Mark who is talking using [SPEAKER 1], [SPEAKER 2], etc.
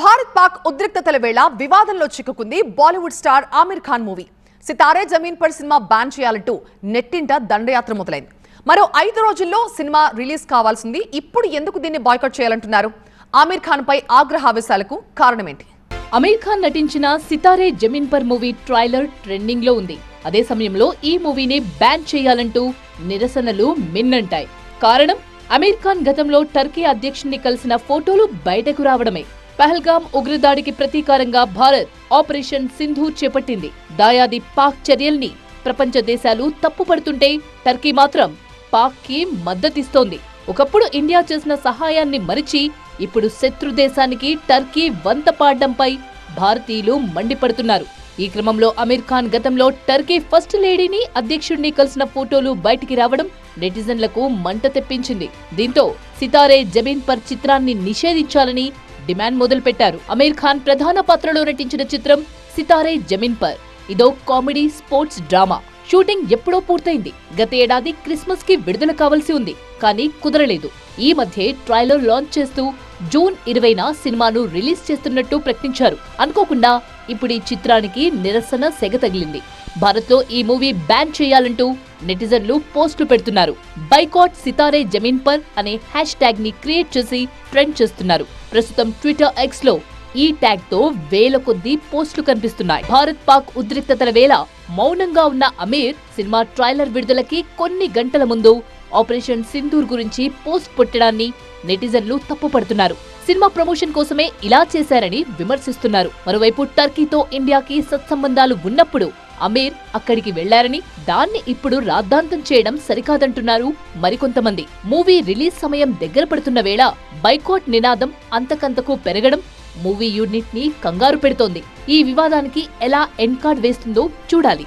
[SPEAKER 1] భారత్ పాక్ ఉద్రిక్తతల వేళ వివాదంలో చిక్కుకుంది Bollywood star Aamir Khan movie. Sitaare Zameen Par cinema ban చేయాలంటూ నెట్టింట దండయాత్ర మొదలైంది. మరో ఐదు రోజుల్లో సినిమా రిలీజ్ కావాల్సింది. ఇప్పుడు ఎందుకు దీన్ని బాయ్కట్ చేయాలంటున్నారు? ఆమిర్ ఖాన్ పై ఆగ్రహావేశాలకు కారణమేంటి?
[SPEAKER 2] అమీర్ ఖాన్ నటించిన సితారే జమీన్ పర్ మూవీ ట్రైలర్ ట్రెండింగ్లో ఉంది. అదే సమయంలో ఈ మూవీని బ్యాన్ చేయాలంటూ నిరసనలు మిన్నంటాయి. కారణం అమీర్ ఖాన్ గతంలో టర్కీ అధ్యక్షుడిని కలిసిన ఫోటోలు బయటకు రావడమే. పహల్గాం ఉగ్రదాడికి ప్రతీకారంగా భారత్ ఆపరేషన్ సింధూర్ చేపట్టింది. దాయాది పాక్ చర్యల్ని ప్రపంచ దేశాలు తప్పుపడుతుంటే టర్కీ మాత్రం పాక్కి మద్దతిస్తోంది. ఒకప్పుడు ఇండియా చేసిన సహాయాన్ని మరిచి ఇప్పుడు శత్రు దేశానికి టర్కీ వంత పాడడంపై భారతీయులు మండిపడుతున్నారు. ఈ క్రమంలో అమీర్ ఖాన్ గతంలో టర్కీ ఫస్ట్ లేడీని అధ్యక్షుడిని కలిసిన ఫోటోలు బయటికి రావడం నెటిజన్లకు మంట తెప్పించింది. దీంతో సితారే జమీన్ పర్ చిత్రాన్ని నిషేధించాలని డిమాండ్ మొదలుపెట్టారు. అమీర్ ఖాన్ ప్రధాన పాత్రలో నటించిన చిత్రం సితారే జమీన్ పర్. ఇదో కామెడీ స్పోర్ట్స్ డ్రామా. షూటింగ్ ఎప్పుడో పూర్తయింది. గత ఏడాది క్రిస్మస్కి విడుదల కావాల్సి ఉంది కానీ కుదరలేదు. ఈ మధ్య ట్రైలర్ లాంచ్ చేస్తూ జూన్ ఇరవైన సినిమాను రిలీజ్ చేస్తున్నట్టు ప్రకటించారు. అనుకోకుండా ఇప్పుడు ఈ చిత్రానికి నిరసన సెగ తగిలింది. భారత్లో ఈ మూవీ బ్యాన్ చేయాలంటూ నెటిజన్లు పోస్టులు పెడుతున్నారు. బైకాట్ సితారే జమీన్ పర్ అనే హ్యాష్ ట్యాగ్ని క్రియేట్ చేసి ట్రెండ్ చేస్తున్నారు. ప్రస్తుతం ట్విట్టర్ ఎక్స్లో ఈ ట్యాగ్తో వేల కొద్దీ పోస్టులు కనిపిస్తున్నాయి. భారత్ పాక్ ఉద్రిక్తతల వేళ మౌనంగా ఉన్న అమీర్ సినిమా ట్రైలర్ విడుదలకి కొన్ని గంటల ముందు ఆపరేషన్ సింధూర్ గురించి పోస్ట్ పుట్టడాన్ని నెటిజన్లు తప్పుపడుతున్నారు. సినిమా ప్రమోషన్ కోసమే ఇలా చేశారని విమర్శిస్తున్నారు. మరోవైపు టర్కీతో ఇండియాకి సత్సంబంధాలు ఉన్నప్పుడు అమీర్ అక్కడికి వెళ్ళారని దాన్ని ఇప్పుడు రాద్ధాంతం చేయడం సరికాదంటున్నారు మరికొంతమంది. మూవీ రిలీజ్ సమయం దగ్గర పడుతున్న వేళ బైకాట్ నినాదం అంతకంతకు పెరగడం మూవీ యూనిట్ని కంగారు పెడుతోంది. ఈ వివాదానికి ఎలా ఎన్కార్డ్ వేస్తుందో చూడాలి.